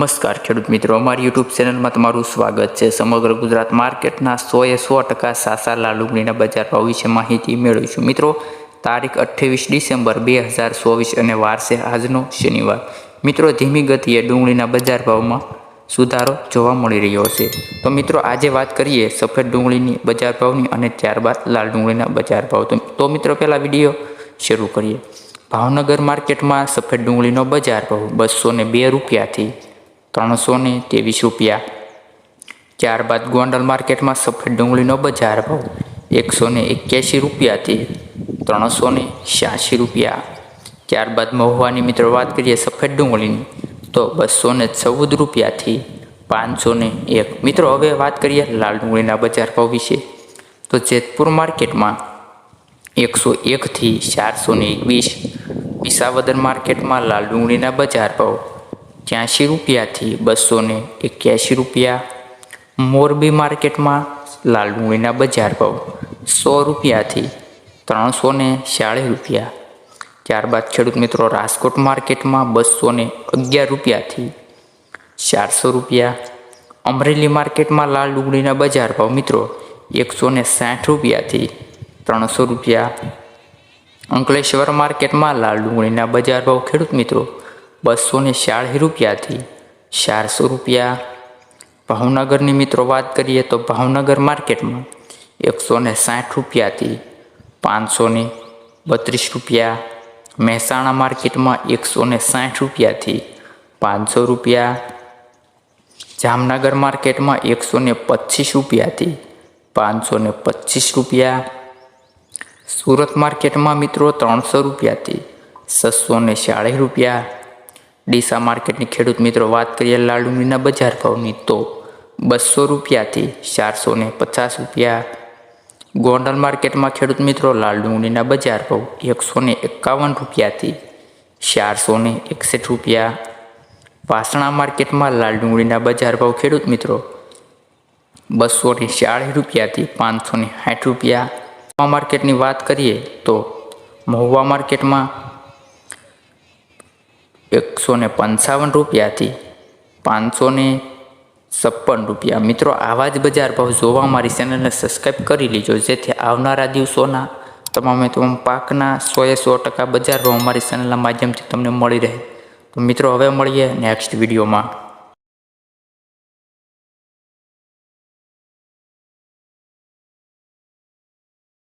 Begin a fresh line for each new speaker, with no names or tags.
નમસ્કાર ખેડૂત મિત્રો, અમારી યુટ્યુબ ચેનલમાં તમારું સ્વાગત છે. સમગ્ર ગુજરાત માર્કેટના સોએ સો ટકા સાસા લાલ ડુંગળીના બજાર ભાવ વિશે માહિતી મેળવીશું. મિત્રો, તારીખ અઠ્ઠાવીસ ડિસેમ્બર બે હજાર ચોવીસ અને વારસે આજનો શનિવાર. મિત્રો, ધીમી ગતિએ ડુંગળીના બજાર ભાવમાં સુધારો જોવા મળી રહ્યો છે. તો મિત્રો, આજે વાત કરીએ સફેદ ડુંગળીની બજાર ભાવની અને ત્યારબાદ લાલ ડુંગળીના બજાર ભાવ. તો મિત્રો, પહેલાં વીડિયો શરૂ કરીએ. ભાવનગર માર્કેટમાં સફેદ ડુંગળીનો બજાર ભાવ બસો બે રૂપિયાથી ત્રણસો ને ત્રેવીસ રૂપિયા. ત્યારબાદ ગોંડલ માર્કેટમાં સફેદ ડુંગળીનો બજાર ભાવ એકસો ને એક્યાસી રૂપિયાથી ત્રણસો ને છ્યાસી રૂપિયા. ત્યારબાદ મહુવાની મિત્રો વાત કરીએ સફેદ ડુંગળીની, તો બસો ને ચૌદ રૂપિયાથી પાંચસો ને એક. મિત્રો, હવે વાત કરીએ લાલ ડુંગળીના બજાર ભાવ વિશે. તો જેતપુર માર્કેટમાં એકસો એકથી ચારસો ને એકવીસ, વિસાવદર માર્કેટમાં લાલ ડુંગળીના બજાર ભાવ ત્યાંશી રૂપિયાથી બસો ને એક્યાસી રૂપિયા. મોરબી માર્કેટમાં લાલ ડુંગળીના બજાર ભાવ સો રૂપિયાથી ત્રણસો ને ચાળીસ રૂપિયા. ત્યારબાદ ખેડૂત મિત્રો રાજકોટ માર્કેટમાં બસો ને અગિયાર રૂપિયાથી ચારસો રૂપિયા. અમરેલી માર્કેટમાં લાલ ડુંગળીના બજાર ભાવ મિત્રો એકસો ને સાઠ રૂપિયાથી ત્રણસો રૂપિયા. અંકલેશ્વર માર્કેટમાં લાલ ડુંગળીના બજાર ભાવ ખેડૂત મિત્રો બસો ને ચાળીસ રૂપિયાથી. ચારસો રૂપિયા. ભાવનગરની મિત્રો વાત કરીએ તો ભાવનગર માર્કેટમાં એકસો ને સાઠ રૂપિયાથી પાંચસો ને બત્રીસ રૂપિયા. મહેસાણા માર્કેટમાં એકસો ને સાઠ રૂપિયાથી પાંચસો રૂપિયા. જામનગર માર્કેટમાં એકસો ને પચીસ રૂપિયાથી પાંચસો ને પચીસ રૂપિયા. સુરત માર્કેટમાં મિત્રો ત્રણસો રૂપિયાથી છસો ને ચાળીસ રૂપિયા. ડીસા માર્કેટની ખેડૂત મિત્રો વાત કરીએ લાલ ડુંગળીના બજાર ભાવની તો બસો રૂપિયાથી ચારસો ને પચાસ રૂપિયા. ગોંડલ માર્કેટમાં ખેડૂત મિત્રો લાલ ડુંગળીના બજાર ભાવ એકસો ને એકાવન રૂપિયાથી ચારસો ને એકસઠ રૂપિયા. વાસણા માર્કેટમાં લાલ ડુંગળીના બજાર ભાવ ખેડૂત મિત્રો બસો ને ચાળીસ રૂપિયાથી પાંચસો ને સાઠ રૂપિયા. માર્કેટની વાત કરીએ તો મહુવા માર્કેટમાં એકસો ને પંચાવન રૂપિયાથી પાંચસો ને છપ્પન રૂપિયા. મિત્રો, આવા જ બજાર ભાવ જોવા મારી ચેનલને સબસ્ક્રાઈબ કરી લીજો. જેથી આવનારા દિવસોના તમામે તમામ પાકના સોએ સો ટકા બજાર ભાવ અમારી ચેનલના માધ્યમથી તમને મળી રહે. તો મિત્રો, હવે મળીએ નેક્સ્ટ વિડીયોમાં.